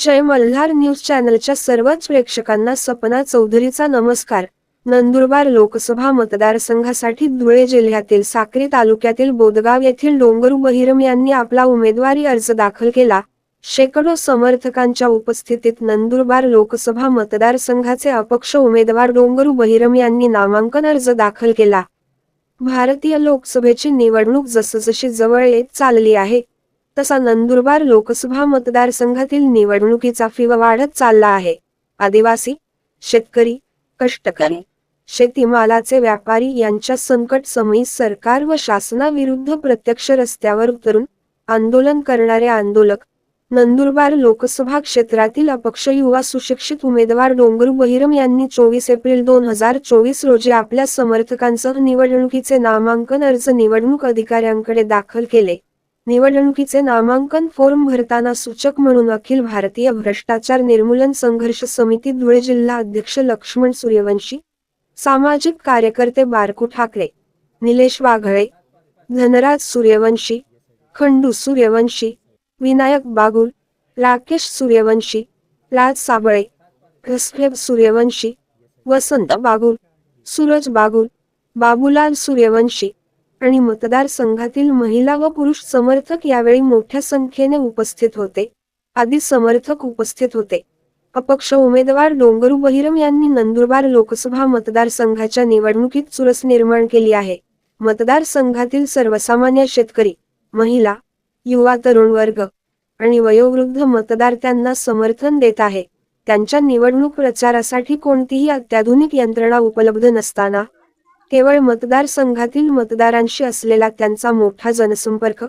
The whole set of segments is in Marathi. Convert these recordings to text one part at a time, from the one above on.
जय मल्हार न्यूज चॅनलच्या सर्वच प्रेक्षकांना सपना चौधरीचा नमस्कार. नंदुरबार लोकसभा मतदारसंघासाठी धुळे जिल्ह्यातील साक्री तालुक्यातील बोदगाव येथील डोंगरू बहिरम यांनी आपला उमेदवारी अर्ज दाखल केला. शेकडो समर्थकांच्या उपस्थितीत नंदुरबार लोकसभा मतदारसंघाचे अपक्ष उमेदवार डोंगरू बहिरम यांनी नामांकन अर्ज दाखल केला. भारतीय लोकसभेची निवडणूक जसजशी जवळ येत चालली आहे तसा नंदुरबार लोकसभा मतदारसंघातील निवडणुकीचा फिव वाढत चालला आहे. आदिवासी शेतकरी कष्टकरी शेतीमालाचे व्यापारी यांच्या संकट समयी सरकार व शासनाविरुद्ध प्रत्यक्ष रस्त्यावर उतरून आंदोलन करणारे आंदोलक नंदुरबार लोकसभा क्षेत्रातील अपक्ष युवा सुशिक्षित उमेदवार डोंगरू बहिरम यांनी चोवीस एप्रिल दोन हजार चोवीस रोजी आपल्या समर्थकांसह निवडणुकीचे नामांकन अर्ज निवडणूक अधिकाऱ्यांकडे दाखल केले. निवडणुकीचे नामांकन फॉर्म भरताना सूचक म्हणून अखिल भारतीय भ्रष्टाचार निर्मूलन संघर्ष समिती धुळे जिल्हा अध्यक्ष लक्ष्मण सूर्यवंशी सामाजिक कार्यकर्ते बारकू ठाकरे निलेश वाघळे धनराज सूर्यवंशी खंडू सूर्यवंशी विनायक बागुल राकेश सूर्यवंशी राज साबळे रसफेब सूर्यवंशी वसंत बागुल सूरज बागुल बाबूलाल सूर्यवंशी आणि मतदारसंघातील महिला व पुरुष समर्थक यावेळी मोठ्या संख्येने उपस्थित होते. आदी समर्थक उपस्थित होते. अपक्ष उमेदवार डोंगरू बहिरम यांनी नंदुरबार लोकसभा मतदारसंघाच्या निवडणुकीत चुरस निर्माण केली आहे. मतदारसंघातील सर्वसामान्य शेतकरी महिला युवा तरुण वर्ग आणि वयोवृद्ध मतदार त्यांना समर्थन देत आहे. त्यांच्या निवडणूक प्रचारासाठी कोणतीही अत्याधुनिक यंत्रणा उपलब्ध नसताना केवळ मतदारसंघातील मतदारांशी असलेला त्यांचा मोठा जनसंपर्क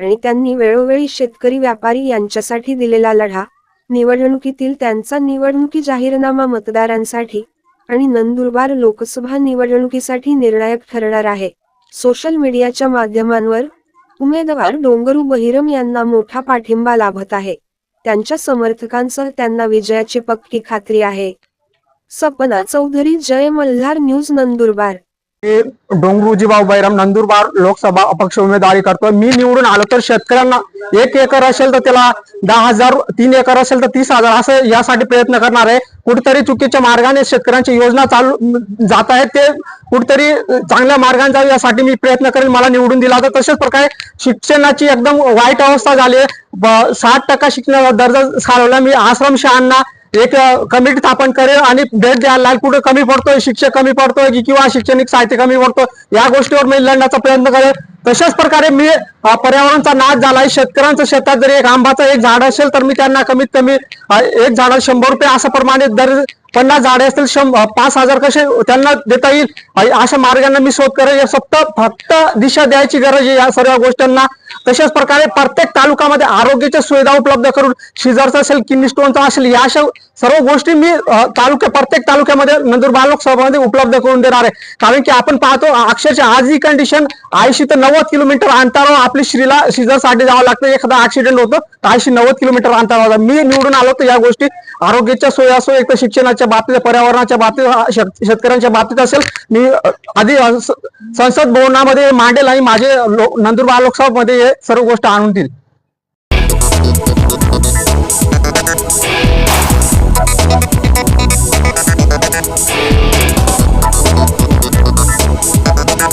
आणि त्यांनी वेळोवेळी शेतकरी व्यापारी यांच्यासाठी दिलेला लढा निवडणुकीतील त्यांचा निवडणुकी जाहीरनामा मतदारांसाठी आणि नंदुरबार लोकसभा निवडणुकीसाठी निर्णायक ठरणार आहे. सोशल मीडियाच्या माध्यमांवर उमेदवार डोंगरू बहिरम यांना मोठा पाठिंबा लाभत आहे. त्यांच्या समर्थकांसह त्यांना विजयाची पक्की खात्री आहे. सपना चौधरी जय मल्हार न्यूज नंदुरबार. डोंगरूजी भाऊ बैराम नंदुरबार लोकसभा अपक्ष उमेदवारी करतो मी निवडून आलो तर शेतकऱ्यांना एक एकर असेल तर त्याला दहा हजार तीन एकर असेल तर तीस हजार असं यासाठी प्रयत्न करणार आहे. कुठेतरी चुकीच्या मार्गाने शेतकऱ्यांची योजना चालू जात आहेत ते कुठेतरी चांगल्या मार्गाने जाऊ यासाठी मी प्रयत्न करेन. मला निवडून दिला तर तशाच प्रकारे शिक्षणाची एकदम वाईट अवस्था झाली साठ टक्का शिक्षणाचा दर्जा खालवला मी आश्रमशाळांना एक कमिटी स्थापन करेल आणि भेट द्यायला कुठे कमी पडतोय शिक्षक कमी पडतोय की किंवा शैक्षणिक साहित्य कमी पडतोय या गोष्टीवर मी लढण्याचा प्रयत्न करेल. तशाच प्रकारे मी पर्यावरणाचा नाश झालाय शेतकऱ्यांचं शेतात जरी एक आंबाचं एक झाड असेल तर मी त्यांना कमीत कमी एक झाड शंभर रुपये असं प्रमाणे दर पन्नास झाडे असतील शंभर पाच हजार कसे त्यांना देता येईल? अशा मार्गाने मी शोध करेल. फक्त फक्त दिशा द्यायची गरज आहे या सर्व गोष्टींना. तशाच प्रकारे प्रत्येक तालुक्यामध्ये आरोग्याच्या सुविधा उपलब्ध करून शिजरचा असेल किडनी स्टोनचा असेल या अशा सर्व गोष्टी मी तालुक्या प्रत्येक तालुक्यामध्ये नंदुरबार लोकसभामध्ये उपलब्ध करून देणार आहे. कारण की आपण पाहतो अक्षरशः आज ही कंडिशन ऐंशी ते नव्वद किलोमीटर अंतरावर आपली श्रीला शिजरसाठी जावं लागतं. एखादा ऍक्सिडेंट होतो तर ऐंशी नव्वद किलोमीटर अंतरावर मी निवडून आलो तर या गोष्टी आरोग्याच्या सोयी असो एक तर शिक्षणाच्या बाबतीत पर्यावरणाच्या बाबतीत शेतकऱ्यांच्या बाबतीत असेल मी आधी संसद भवनामध्ये मांडेल आणि माझे नंदुरबार लोकसभामध्ये सर्व गोष्ट आणून देईल.